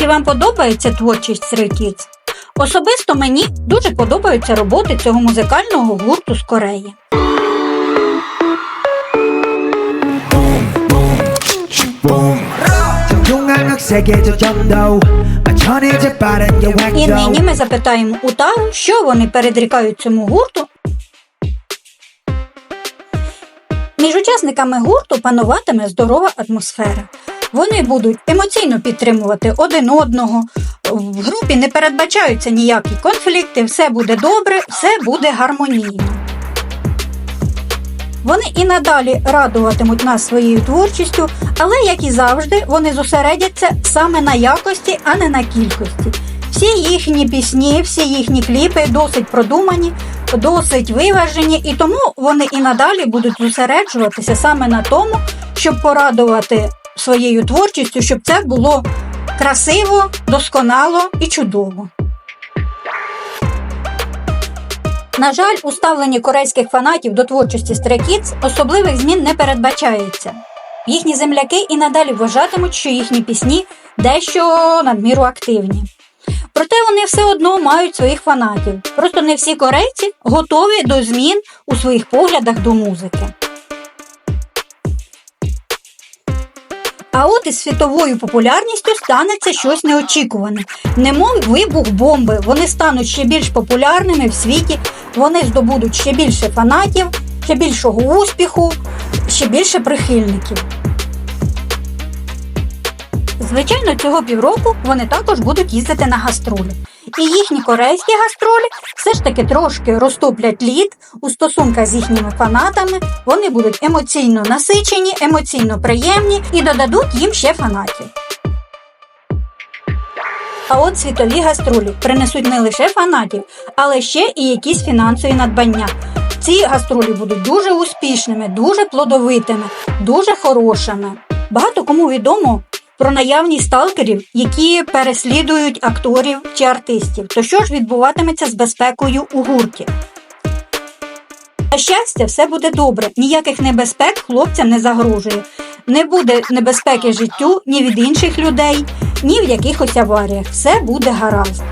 Чи вам подобається творчість Срикіц? Особисто мені дуже подобаються роботи цього музикального гурту з Кореї. І нині ми запитаємо у Тау, що вони передрікають цьому гурту. Між учасниками гурту пануватиме здорова атмосфера. Вони будуть емоційно підтримувати один одного. В групі не передбачаються ніякі конфлікти, все буде добре, все буде гармонійно. Вони і надалі радуватимуть нас своєю творчістю, але, як і завжди, вони зосередяться саме на якості, а не на кількості. Всі їхні пісні, всі їхні кліпи досить продумані, досить виважені, і тому вони і надалі будуть зосереджуватися саме на тому, щоб порадувати своєю творчістю, щоб це було красиво, досконало і чудово. На жаль, у ставленні корейських фанатів до творчості Stray особливих змін не передбачається. Їхні земляки і надалі вважатимуть, що їхні пісні дещо надміру активні. Проте вони все одно мають своїх фанатів. Просто не всі корейці готові до змін у своїх поглядах до музики. А от із світовою популярністю станеться щось неочікуване. Немов вибух бомби, вони стануть ще більш популярними в світі, вони здобудуть ще більше фанатів, ще більшого успіху, ще більше прихильників. Звичайно, цього півроку вони також будуть їздити на гастролі. І їхні корейські гастролі все ж таки трошки розтоплять лід у стосунках з їхніми фанатами. Вони будуть емоційно насичені, емоційно приємні і додадуть їм ще фанатів. А от світові гастролі принесуть не лише фанатів, але ще і якісь фінансові надбання. Ці гастролі будуть дуже успішними, дуже плодовитими, дуже хорошими. Багато кому відомо про наявність сталкерів, які переслідують акторів чи артистів. То що ж відбуватиметься з безпекою у гурті? На щастя, все буде добре. Ніяких небезпек хлопцям не загрожує. Не буде небезпеки життю ні від інших людей, ні в якихось аваріях. Все буде гаразд.